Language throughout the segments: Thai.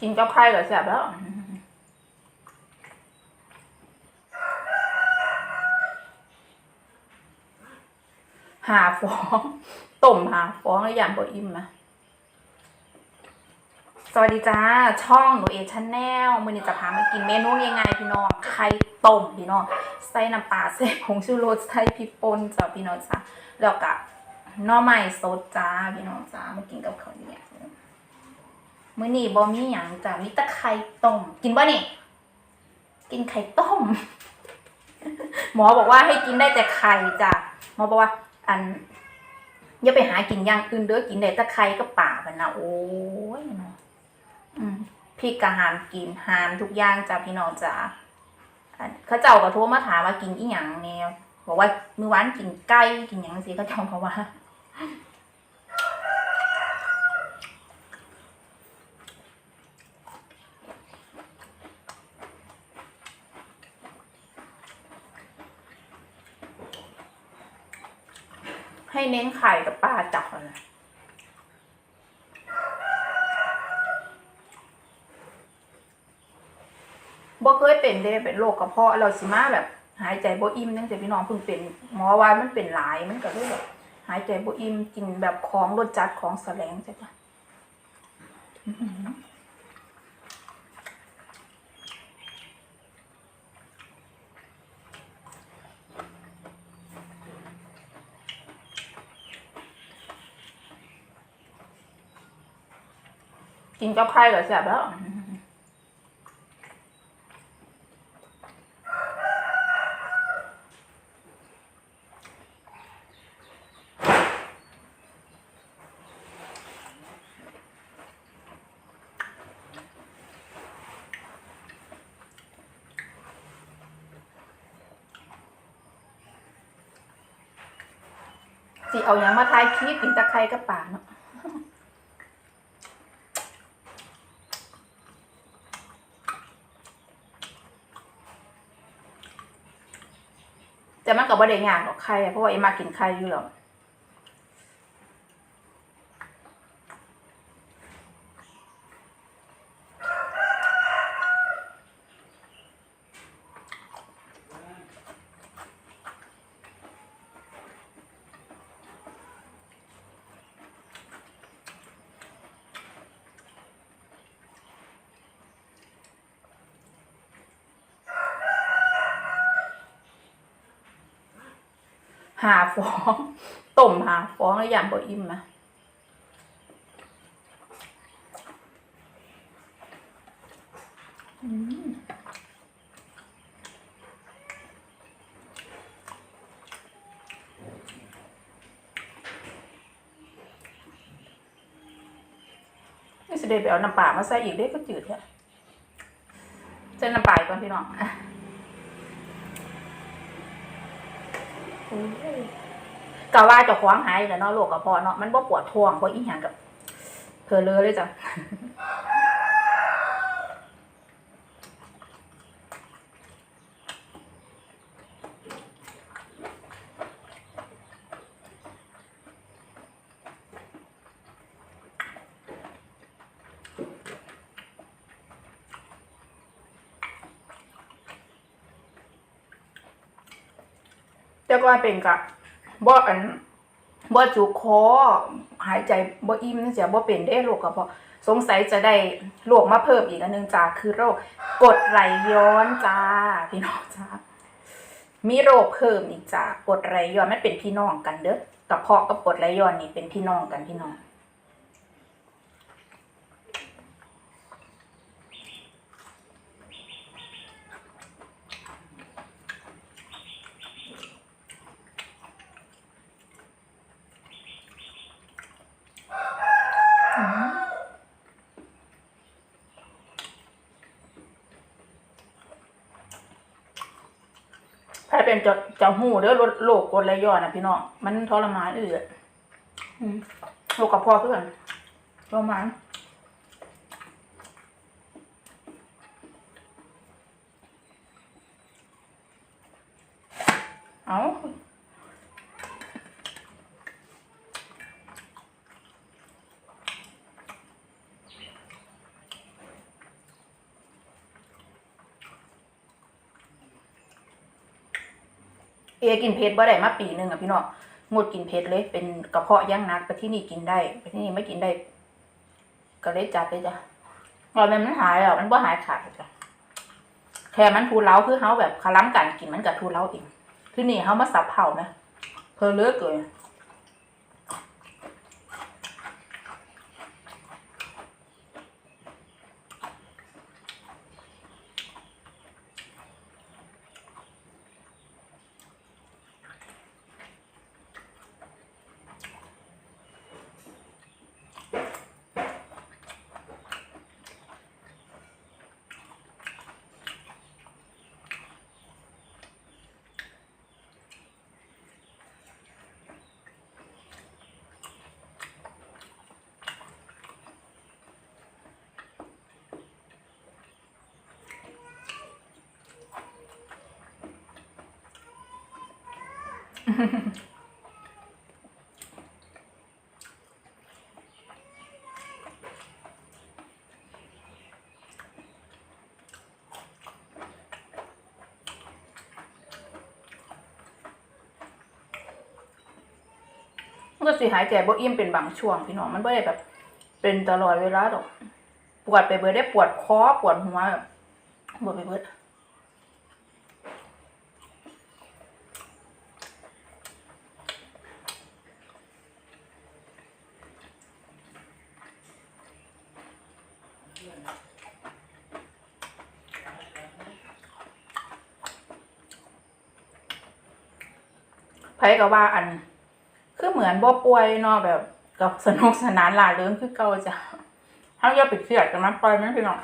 กินกับไข่ก็แซ่บแล้วหาฟองต้มหาฟองแล้วอย่างบ่อิ่มนะสวัสดีจ้า ช่องหนูเอชแนลมือนี้จะพามากินเมนูยังไงพี่น้องไข่ต้มพี่น้องใส่น้ำปลาใส่ผงชูรสใส่พริกป่นจ้าพี่น้องจ้าแล้วก็หน่อไม้สดจ้าพี่น้องจ้ามากินกับข้าวเหนียว มื้อนี้บ่มีหยังจ้ามีแต่ไข่ต้ม กินบ่นี่ กินไข่ต้ม หมอบอกว่าให้กินได้แต่ไข่จ้ะหมอบอกว่า อันอย่าไปหากินอย่างอื่นเด้อกินได้แต่ไข่ก็ป่าไปนะโอ้ยเนาะพี่กะหามกินหามทุกอย่างจ้ะพี่น้องจ้ะเขาเจ้าก็โทรมาถามว่ากินอีหยังแนวบอกว่ามื้อวานกินไก่กินหยังสิเขาเจ้าเพราะว่า ให้เน้นไข่กับปลาจับเลยบ่เคยเป็นเด้เป็นโรคกระเพาะเราสิมาแบบ หายใจบ่อิ่มจังซี่พี่น้องเพิ่งเป็นหมอว่ามันเป็นหลายมันก็เลยแบบหายใจบ่อิ่มกินแบบของรสจัดของแสลงใช่ปะ กินกับไข่ก็แซ่บแล้วสิเอาอย่างมาทายคลิปกินตะไคร้กับป่าเนาะ แต่มันก็บ่ได้ยากหรอกไข่อะเพราะว่าเอ็มมากินไข่อยู่แล้ว หาฟองต้มหาฟองแล้วย่างบ่อิ่มนะอืมนี่สิเดไปเอาน้ำปลามาใส่อีกได้ก็จืดแท้ใส่น้ำปลากก่อนพี่น้องอะ กะว่าจะคว้าของหายแล้วเนาะโรคกระเพาะเนาะมันบ่ปวดท้องบ่อีหยังกับเพอเลอเลยจ้ะ แต่ก่อนเป็นกะบ่อันบ่จุกคอหายใจบ่อิ่มจังซี่บ่เป็นได้โรคกระเพาะสงสัยจะได้โรคมาเพิ่มอีกอันหนึงจ้าคือโรคกดไหลย้อนจ้าพี่น้องจ้ามีโรคเพิ่มอีกจ้ากดไหลย้อนมันเป็นพี่น้องกันเด้อกระเพาะกับกดไหลย้อนนี่เป็นพี่น้องกันพี่น้อง ถ้า เป็นจะจะหูเด้อโรคโรคกรดไหลย้อนนะพี่น้องมันทรมานอืดอืมโรคกระเพาะเพื่อนทรมานเอา เอกินเผ็ดบ่ได้มาปีหนึ่งอะพี่น้องงดกินเผ็ดเลย เป็นกระเพาะย่างนักไปที่นี่กินได้ ไปที่นี่ไม่กินได้ ก็เลยจัดเลยจ้ะตอนมันหายอะมันบ่หายขาดจ้ะแค่มันทูเล้าคือเขาแบบคล้ำกันกินมันกับทูเล้าเองที่นี่เขามาสับเผาไหมเพอเลือกเลย มันก็สิหายใจบ่อิ่มเป็นบางช่วงพี่น้องมันไม่ได้แบบ เป็นตลอดเวลาดอก ปวดไปเบิดได้ปวดคอปวดหัวแบบปวดไปเบิด ไผก็ว่าอัน คือเหมือนบ่ป่วยเนาะแบบกับสนุกสนานล่าเริงคือเก่าจ้ะถ้าอย่าไปเครียดกันมันปล่อยมันไปเนาะ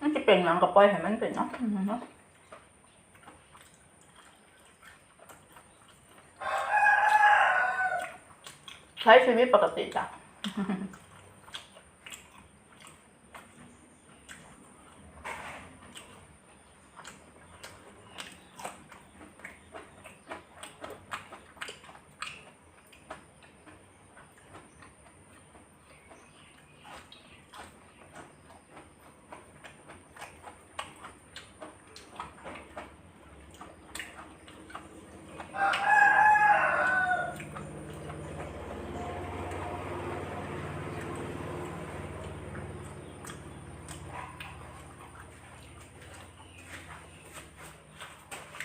มันจะเป็นหยังกับปล่อยให้มันเป็นเนเนาะใช้ชีวิตปกติจ้ะ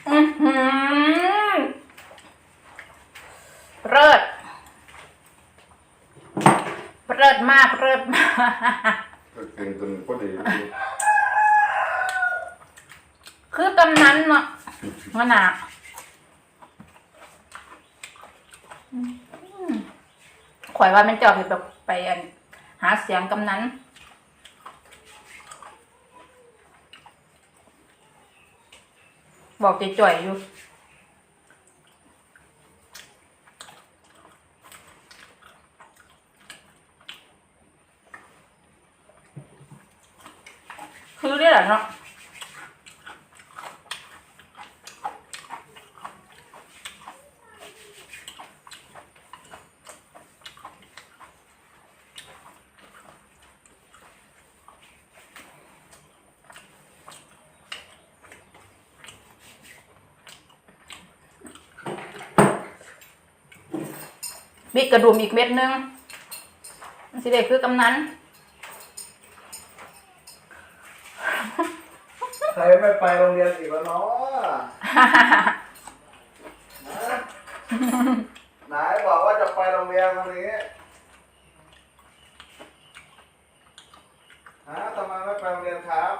อือหือเลิศเลิศมากเลิศมา กก็กินจนพอดีคือตำนั้นเนาะมันหนาอืมข่อยว่ามันเจะแบบไปหาเสียงกำนั้นบอกจ่อยอยู่ คือเรียกอะไรเนาะมีกระดุมอีกเม็ดนึงสิเด็กคือกำนั้น ใครไม่ไปโรงเรียนอีกแล้วเนาะนะไหนบอกว่าจะไปโรงเรียนวันนี้ฮะทำไมไม่ไปโรงเรียนครับ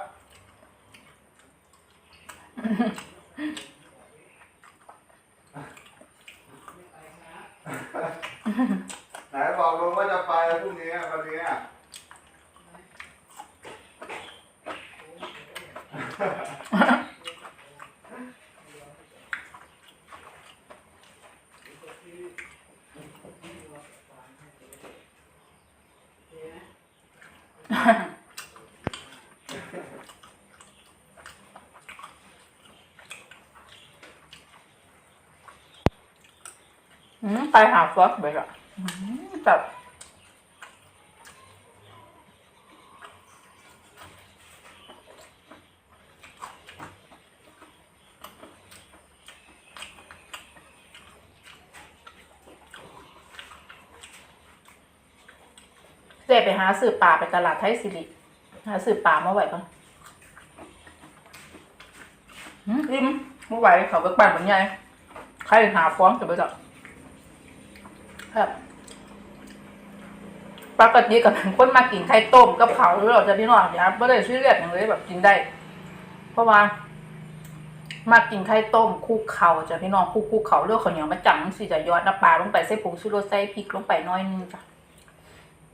ไหนบอกลุงว่าจะไปพรุ่งนี้วันนี้ อืม ไปหาฟอสไปละอืมแบ เจ๊ไปหาซื้อปลาไปตลาดไทยสิริหาซื้อปลามาไหวก่อนหืมอิ่มมาไหวเขาไปปั่นเหมือนไงใครหาฟ้องจะไปจับครับปกติกับคนมากินไข่ต้มกับเขาหรือเราจะพี่น้องครับไม่ได้ชื่อเรียกอย่างเลยแบบกินได้ เพราะว่า มากินไข่ต้มคลุกเข่าจะพี่น้องคลุกคลุกเข่าเลือกข้าวเหนียวมาจังสิจะยอดน้ำปลาลงไปใส่ผงชูรสใส่พริกลงไปน้อยนึงจ้ะ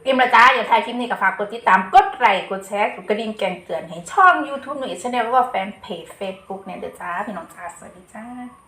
อิ่มละจ้าอย่าทายคลิปนี้กับฝากกดติดตาม กดไลค์กดแชร์กดกระดิ่งแกงเตือนให้ช่อง YouTube หนุ่ยชาแนลแล้วก็แฟนเพจ Facebook เนี่ยเด้อจ้าพี่น้องจ้าสวัสดีจ้า